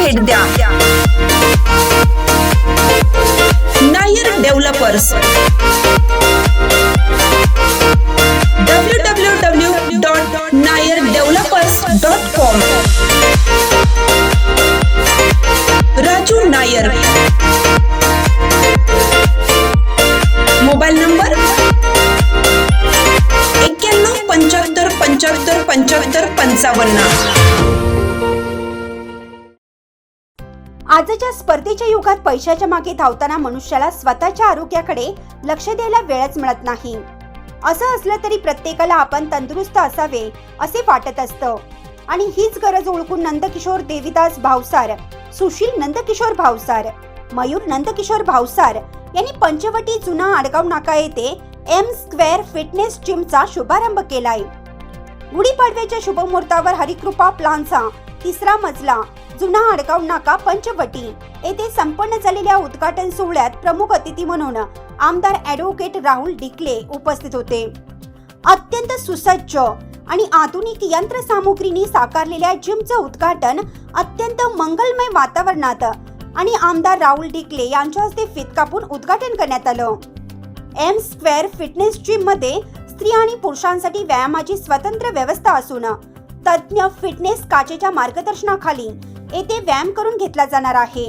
भेट द्या. नायर डेव्हलपर्स. आजच्या स्पर्धेच्या युगात पैशाच्या मागे धावताना मनुष्याला स्वतःच्या आरोग्याकडे लक्ष द्यायला वेळच मिळत नाही. असं असलं तरी प्रत्येकाला आपण तंदुरुस्त असावे असे वाटत असतं. आणि हीच गरज ओळखून नंदकिशोर देविदास भावसार सुशील नंदकिशोर भावसार मयूर नंदकिशोर भावसार यांनी पंचवटी जुना आडगाव नाका येथे एम स्क्वेअर फिटनेस जिमचा शुभारंभ केलाय. गुढीपाडव्याच्या शुभमुहूर्तावर हरिकृपा प्लानचा तिसरा मजला जुना आडगाव नाका पंचवटी. येथे संपन्न झालेल्या उद्घाटन सोहळ्यात प्रमुख अतिथी म्हणून आमदार ॲडव्होकेट राहुल डिकले उपस्थित होते. अत्यंत सुसज्ज आणि आधुनिक यंत्रसामुग्रीने साकारलेल्या जिमचं उद्घाटन अत्यंत मंगलमय वातावरणात आणि आमदार राहुल डिकले यांच्या हस्ते फित कापून उद्घाटन करण्यात आलं. एम स्क्वेअर फिटनेस जिममध्ये स्त्री आणि पुरुषांसाठी व्यायामाची स्वतंत्र व्यवस्था असून तज्ज्ञ फिटनेस काचेच्या मार्गदर्शनाखाली येथे व्यायाम करून घेतला जाणार आहे.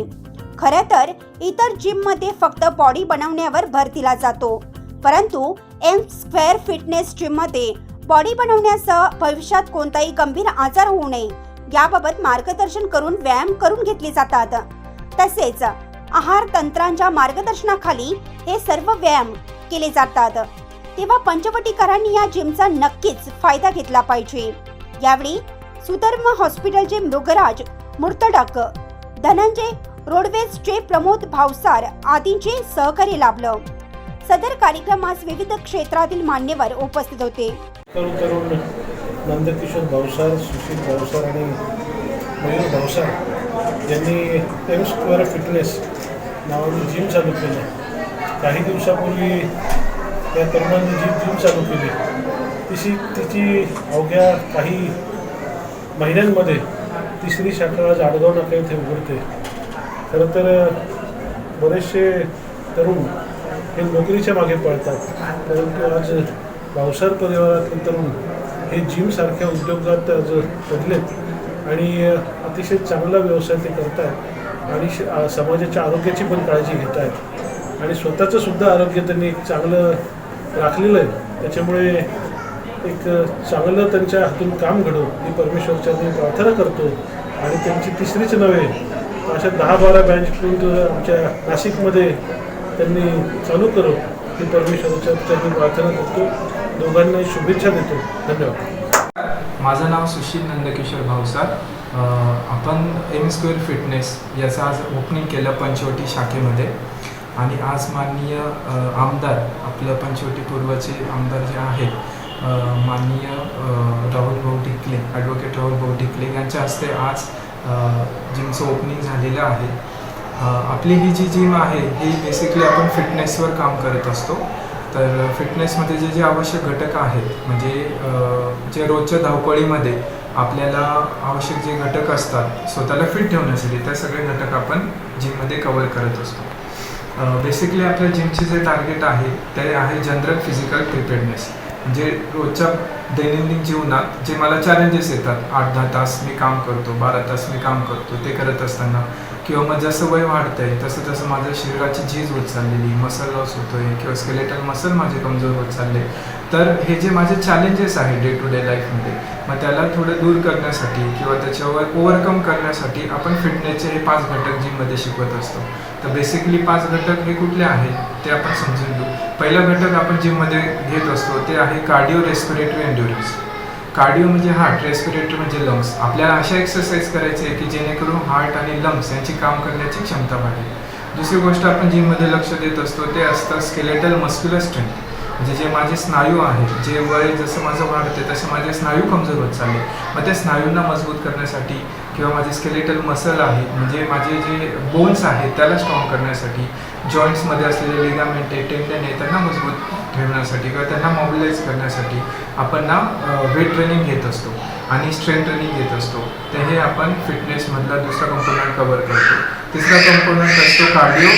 खरं तर इतर जिममध्ये फक्त बॉडी बनवण्यावर भर दिला जातो. परंतु एम स्क्वेअर फिटनेस जिममध्ये बॉडी बनवण्यासह भविष्यात कोणताही गंभीर आजार होऊ नये याबाबत मार्गदर्शन करून व्यायाम करून घेतले जातात. तसेच आहार तंत्रांच्या मार्गदर्शनाखाली हे सर्व व्यायाम केले जातात. तेव्हा पंचवटीकरांनी या जिमचा नक्कीच फायदा घेतला पाहिजे. यावेळी सुधर्म हॉस्पिटलचे मृगराज मुर्तडक धनंजय रोडवेजचे प्रमोद भावसार आदींचे सहकार्य लाभलं. सदर कार्यक्रमास विविध क्षेत्रातील मान्यवर उपस्थित होते. तरुण नंदकिशोर भावसार सुशील भावसार आणि मयूर भावसार यांनी एम स्क्वेअर फिटनेस नावाची जिम चालू केली. काही दिवसापूर्वी त्या तरुणांनी जी जिम चालू केली तिशी तिची अवघ्या काही महिन्यांमध्ये तिसरी शाखा आज आडगाव नाका इथे उघडते. खरं तर बरेचसे तरुण हे नोकरीच्या मागे पळतात. परंतु आज भावसार परिवारातील तरुण हे जिमसारख्या उद्योगात आज पडलेत आणि अतिशय चांगला व्यवसाय ते करत आहेत आणि श- समाजाच्या आरोग्याची पण काळजी घेत आहेत आणि स्वतःचं सुद्धा आरोग्य त्यांनी एक चांगलं राखलेलं आहे. त्याच्यामुळे एक चांगलं त्यांच्या हातून काम घडो मी परमेश्वरच्या मी प्रार्थना करतो आणि त्यांची तिसरीच नव्हे अशा दहा बारा बँच आमच्या नाशिकमध्ये त्यांनी चालू करू ही परमेश्वरच्या त्यांनी प्रार्थना करतो. दोघांनाही शुभेच्छा देतो. धन्यवाद. माझं नाव सुशील नंदकिशोर भाऊसार. आपण एम स्क्वेअर फिटनेस याचं आज ओपनिंग केलं पंचवटी शाखेमध्ये. आणि आज माननीय आमदार आपलं पंचवटी पूर्वचे आमदार जे आहेत माननीय राहुल भाऊ ढिकले ॲडव्होकेट राहुल भाऊ ढिकले यांच्या हस्ते आज जिमचं ओपनिंग झालेलं आहे. आपली ही जी जिम आहे ही बेसिकली आपण फिटनेसवर काम करत असतो. तर फिटनेसमध्ये जे जे आवश्यक घटक आहेत म्हणजे जे रोजच्या धावपळीमध्ये आपल्याला आवश्यक जे घटक असतात स्वतःला फिट ठेवण्यासाठी त्या सगळे घटक आपण जिममध्ये कवर करत असतो. बेसिकली आपल्या जिमचे जे टार्गेट आहे ते आहे जनरल फिजिकल प्रिपेअरनेस जे रोजच्या दैनंदिन जीवनात जे मला चॅलेंजेस येतात आठ दहा तास मी काम करतो बारा तास मी काम करतो ते करत असताना किंवा मग जसं वय वाढतंय तसं तसं माझ्या शरीराची झीज होत चाललेली मसल लॉस होतोय किंवा स्केलेटल मसल माझे कमजोर होत चालले. तर हे जे माझे चॅलेंजेस आहेत डे टू डे लाईफमध्ये मग त्याला थोडं दूर करण्यासाठी किंवा त्याच्यावर ओव्हरकम करण्यासाठी आपण फिटनेसचे हे पाच घटक जिममध्ये शिकवत असतो. तर बेसिकली पाच घटक हे कुठले आहेत ते आपण समजून घेऊ. पहिला घटक आपण जिममध्ये घेत असतो ते आहे कार्डिओ रेस्पिरेटरी एन्ड्युरन्स कार्डिओ म्हणजे हार्ट रेस्पिरेटरी म्हणजे लंग्स आपल्याला अशा एक्सरसाइज करायची आहे की जेणेकरून हार्ट आणि लंग्स यांची काम करण्याची क्षमता वाढेल. दुसरी गोष्ट आपण जिममध्ये लक्ष देत असतो ते असतं स्केलेटल मस्क्युलर स्ट्रेंथ म्हणजे जे माझे स्नायू आहेत जे वय जसं माझं वाढते तसे माझे स्नायू कमजोर होत चालले. मग त्या स्नायूंना मजबूत करण्यासाठी किंवा माझे स्केलेटल मसल आहे म्हणजे माझे जे बोन्स आहेत त्याला स्ट्रॉंग करण्यासाठी जॉईंट्समध्ये असलेले लिगामेंट आहे टेंडन आहे त्यांना मजबूत ठेवण्यासाठी किंवा त्यांना मॉबिलाईज करण्यासाठी आपण ना वेट ट्रेनिंग घेत असतो आणि स्ट्रेंथ ट्रेनिंग घेत असतो. तर हे आपण फिटनेसमधला दुसरा कंपोनंट कव्हर करतो. तिसरा कंपोनंट असतो कार्डिओ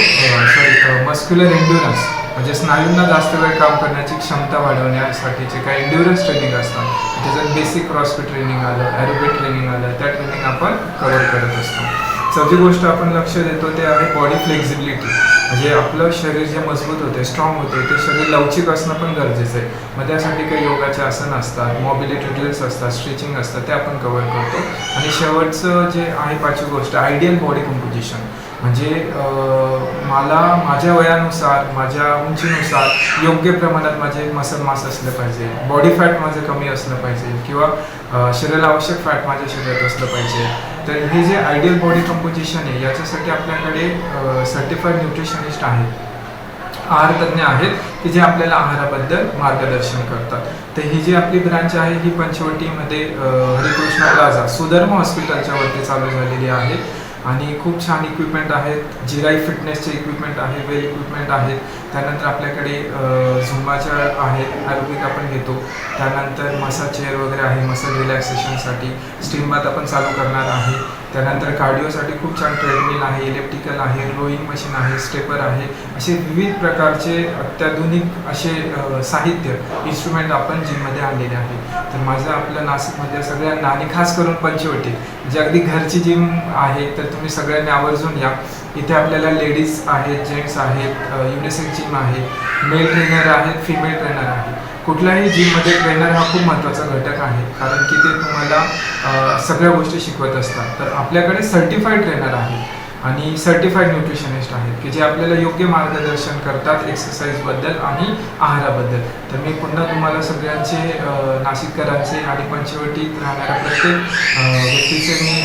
सॉरी मस्क्युलर एन्ड्युरन्स म्हणजे स्नायूंना जास्त वेळ काम करण्याची क्षमता वाढवण्यासाठीचे काही एन्ड्युरन्स ट्रेनिंग असतात. त्याच्यात बेसिक क्रॉसफिट ट्रेनिंग आलं ॲरोबिक ट्रेनिंग आलं त्या ट्रेनिंग आपण कव्हर करत असतो. चौथी गोष्ट आपण लक्ष देतो ते आहे बॉडी फ्लेक्झिबिलिटी म्हणजे आपलं शरीर जे मजबूत होते स्ट्रॉंग होते ते शरीर लवचिक असणं पण गरजेचं आहे. मग त्यासाठी काही योगाचे आसन असतात मॉबिलिटी ड्रिल्स असतात स्ट्रेचिंग असतात ते आपण कव्हर करतो. आणि शेवटचं जे आहे पाचवी गोष्ट आयडियल बॉडी कंपोजिशन म्हणजे मला माझ्या वयानुसार माझ्या उंचीनुसार योग्य प्रमाणात माझे मसल मास असलं पाहिजे. बॉडी फॅट माझं कमी असलं पाहिजे. किंवा शरीर शरीराला आवश्यक फॅट माझ्या शरीरात असलं पाहिजे. तर हे जे आयडियल बॉडी कंपोजिशन आहे याच्यासाठी आपल्याकडे सर्टिफाईड न्यूट्रिशनिस्ट आहेत. आहार तज्ज्ञ आहेत की जे आपल्याला आहाराबद्दल मार्गदर्शन करतात. तर ही जी आपली ब्रांच आहे ही पंचवटीमध्ये हरिकृष्ण प्लाझा सुधर्म हॉस्पिटलच्या वरती चालू झालेली आहे. आणि खूप छान इक्विपमेंट आहेत जिराई फिटनेसचे इक्विपमेंट आहे वेल इक्विपमेंट आहेत. त्यानंतर आपल्याकडे झुंबाच्या आहेत आयुर्वेदिक आपण घेतो. त्यानंतर मसाज चेअर वगैरे आहे मसाज रिलॅक्सेशनसाठी स्टीम बाथ आपण चालू करणार आहे. त्यानंतर कार्डिओसाठी खूप छान ट्रेडमिल आहे इलेक्ट्रिकल आहे रोईंग मशीन आहे स्टेपर आहे असे विविध प्रकारचे अत्याधुनिक असे साहित्य इन्स्ट्रुमेंट आपण जिममध्ये आणलेले आहे. तर माझं आपलं नाशिकमध्ये सगळ्यांना आणि खास करून पंचवटी जे अगदी घरची जिम आहे तर तुम्ही सगळ्यांनी आवर्जून या. इथे आपल्याला लेडीज आहेत जेंट्स आहेत युनिसेक्स जिम आहे मेल ट्रेनर आहेत फिमेल ट्रेनर आहे कुठल्याही जिममध्ये ट्रेनर हा खूप महत्त्वाचा घटक आहे. कारण की ते तुम्हाला सगळ्या गोष्टी शिकवत असतात. तर आपल्याकडे सर्टिफाईड ट्रेनर आहे आणि सर्टिफाईड न्यूट्रिशनिस्ट आहेत की जे आपल्याला योग्य मार्गदर्शन करतात एक्सरसाइजबद्दल आणि आहाराबद्दल. तर मी पुन्हा तुम्हाला सगळ्यांचे नाशिककरांचे आणि पंचवटीत राहणाऱ्या प्रत्येक व्यक्तीचे मी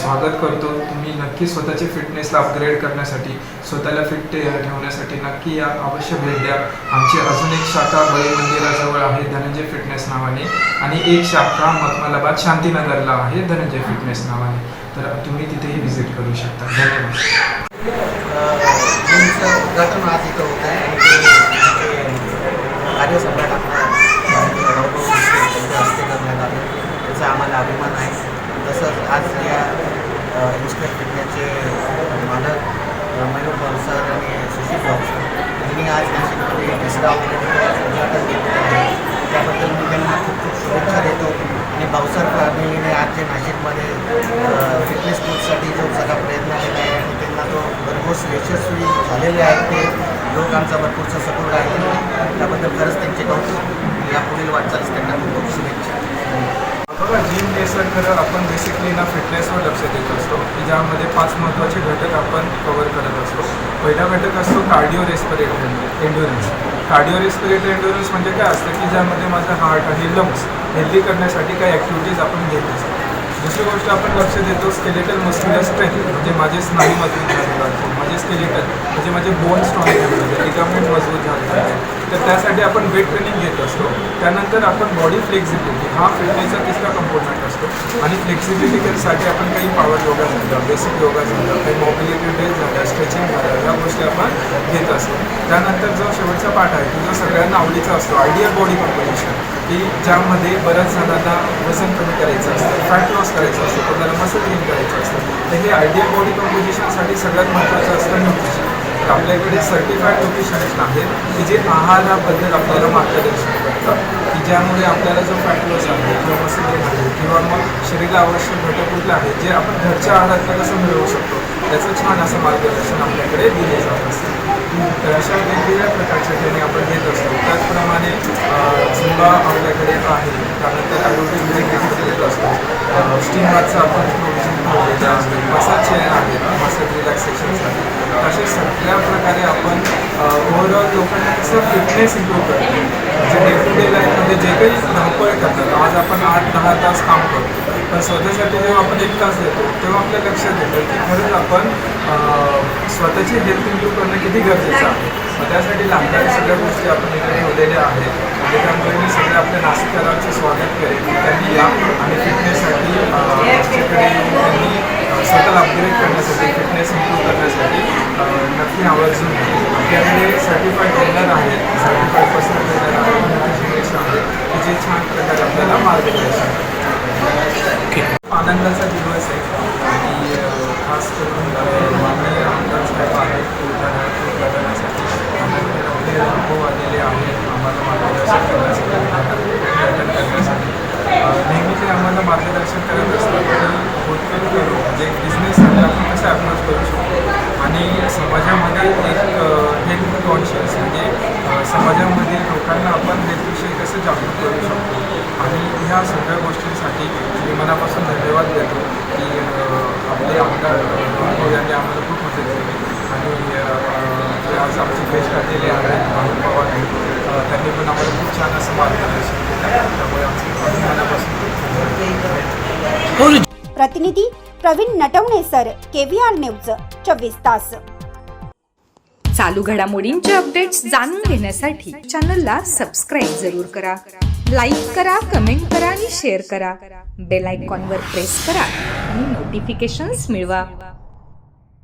स्वागत करतो. तुम्ही नक्की स्वतःच्या फिटनेसला अपग्रेड करण्यासाठी स्वतःला फिट ठेवण्यासाठी नक्की या अवश्य भेट द्या आमची अजून एक शाखा बळी मंदिराजवळ आहे धनंजय फिटनेस नावाने आणि एक शाखा मखमलाबाद शांतीनगरला आहे धनंजय फिटनेस नावाने तर तुम्ही तिथेही व्हिजिट करू शकता धन्यवाद उद्घाटन आज इथं होत आहे आणि ते ते कार्यसम्राट आपला वैभव शिंदे यांच्या हस्ते करण्यात आलं त्याचा आम्हाला अभिमान आहे तसंच आज या इन्स्टर फिटनेसचे मालक अ, मयूर भावसर आणि सुशील भावसर यांनी आज नाशिकमध्ये तिसरा उद्घाटन केलेलं आहे त्याबद्दल मी त्यांना खूप खूप शुभेच्छा देतो आणि भावसर फॅमिलीने आज जे नाशिकमध्ये फिटनेस कोचसाठी जो सगळा प्रयत्न केला आहे आणि त्यांना तो यशस्वी झालेले आहेत ते. लोकांचा आमचा भरपूरचा सपोर्ट आहे. त्याबद्दल खरंच त्यांचे कौतुक. या पुढील वाटचालीस त्यांना खूप खूप शुभेच्छा. बघा जिम बेसर खरं आपण बेसिकली ना फिटनेसवर लक्ष देत असतो. की ज्यामध्ये पाच महत्त्वाचे घटक आपण कवर करत असतो. पहिला घटक असतो cardio respiratory endurance cardio respiratory endurance म्हणजे काय असतं? की ज्यामध्ये माझं हार्ट आणि लंग्स हेल्दी करण्यासाठी काही ॲक्टिव्हिटीज आपण घेत असतो. दुसरी गोष्ट आपण लक्ष देतो स्केलेटल मस्क्युलर स्ट्रेंथ म्हणजे माझे स्नायू मजबूत झाले माझे स्केलेटल म्हणजे माझे बोन स्ट्रॉंग झाले लिगामेंट मजबूत झाले तर त्यासाठी आपण वेट ट्रेनिंग घेत असतो. त्यानंतर आपण बॉडी फ्लेक्झिबिलिटी हा फिटनेसचा तिसरा कंपोनंट असतो. आणि फ्लेक्झिबिलिटीसाठी आपण काही पॉवर योगा झाला बेसिक योगा झालं काही मोबिलिटी डे झाला स्ट्रेचिंग झाला ह्या गोष्टी आपण घेत असतो. त्यानंतर जो शेवटचा पाठ आहे तो जो सगळ्यांना आवडीचा असतो आयडियल बॉडी कॉम्पोजिशन की ज्यामध्ये बऱ्याच जणांना वजन कमी करायचं असतं फॅट लॉस करायचं असतं कोणाला मसल गेन करायचं असतं तर हे आयडियल बॉडी कंपोजिशनसाठी सगळ्यात महत्त्वाचं असतं न्यूट्रिशन आपल्याकडे सर्टिफाईड न्यूट्रिशनिस्ट आहेत की जे आहाराबद्दल आपल्याला मार्गदर्शन करतात. की ज्यामुळे आपल्याला जो फॅट लॉस आहे किंवा मसल आहे किंवा मग शरीराला आवश्यक घटक कुठले आहेत जे आपण घरच्या आहारातनं कसं मिळवू शकतो त्याचं छान असं मार्गदर्शन आपल्याकडे दिले जात असतं. तर अशा वेगवेगळ्या प्रकारच्या ट्रेनिंग आपण घेत असतो. त्याचप्रमाणे झुंबा आपल्याकडे आहे त्यानंतर आरोग्य ब्रेक घेत असतो. स्टीम आपण हो, मसाज चेअर आहे. मसाज रिलॅक्सेशनसाठी अशा सगळ्या प्रकारे आपण ओव्हरऑल लोकांना कसं फिटनेस इम्प्रूव्ह करतो. म्हणजे डे टू डे लाईफमध्ये जे काही धावपळ करतात आज आपण आठ दहा तास काम करतो. पण स्वतःसाठी जेव्हा आपण एक तास देतो तेव्हा आपल्या लक्षात येतं की खरंच आपण स्वतःची हेल्थ इम्प्रूव्ह करणं किती गरजेचं आहे. त्यासाठी लागणाऱ्या सगळ्या गोष्टी आपण इकडे ठेवलेल्या आहेत. म्हणजे त्यामुळे मी आपल्या नाशिककरांचं स्वागत करेन. की त्यांनी या आणि फिटनेससाठी आमच्याकडे येऊन त्यांनी स्वतःला अपग्रेड करण्यासाठी फिटनेस इम्प्रूव्ह करण्यासाठी नक्की आवर्जून आपल्याकडे सर्टिफाईड ट्रेनर आहेत. सर्टिफाईड पर्सनल ट्रेनर आहेत. आहेत. की जे छान प्रकारे आपल्याला मार्गदर्शन. आनंदाचा दिवस आहे आणि अं, खास करून अं, माननीय आमदार साहेब आहेत उद्घाटनासाठी आनंद आपले अनुभव आलेले आहेत आम्हाला मार्गदर्शन करण्यासाठी उद्घाटन करण्यासाठी अं, नेहमी ते आम्हाला मार्गदर्शन करत असतात आणि होतकरू करू म्हणजे एक बिझनेससाठी आपण कसं अप्रोच करू शकतो आणि समाजामध्ये एक हेल्थ कॉन्शियस म्हणजे अं, समाजामध्ये लोकांना आपण हेल्थविषयी कसं जागरूक करू शकतो आणि ह्या सगळ्या गोष्टींसाठी मी मनापासून धन्यवाद देतो की अं, आपले आमदार अं, भाऊ यांनी आम्हाला खूप मदत केली आणि अं, जे आज आमचे गेस्ट आलेले आहेत भाऊ पवार हे, अं, त्यांनी पण आम्हाला खूप छान असं मार्गदर्शन केलं त्यामुळे आमचे आम्ही मनापासून खूप धन्यवाद प्रतिनिधी Praveen Natavane sir KVR news चोवीस तास. चालू घडामोडींचे अपडेट्स जाणून घेण्यासाठी चॅनलला सबस्क्राईब जरूर करा. लाईक करा कमेंट करा आणि शेअर करा. बेल आयकॉनवर प्रेस करा आणि नोटिफिकेशन्स मिळवा.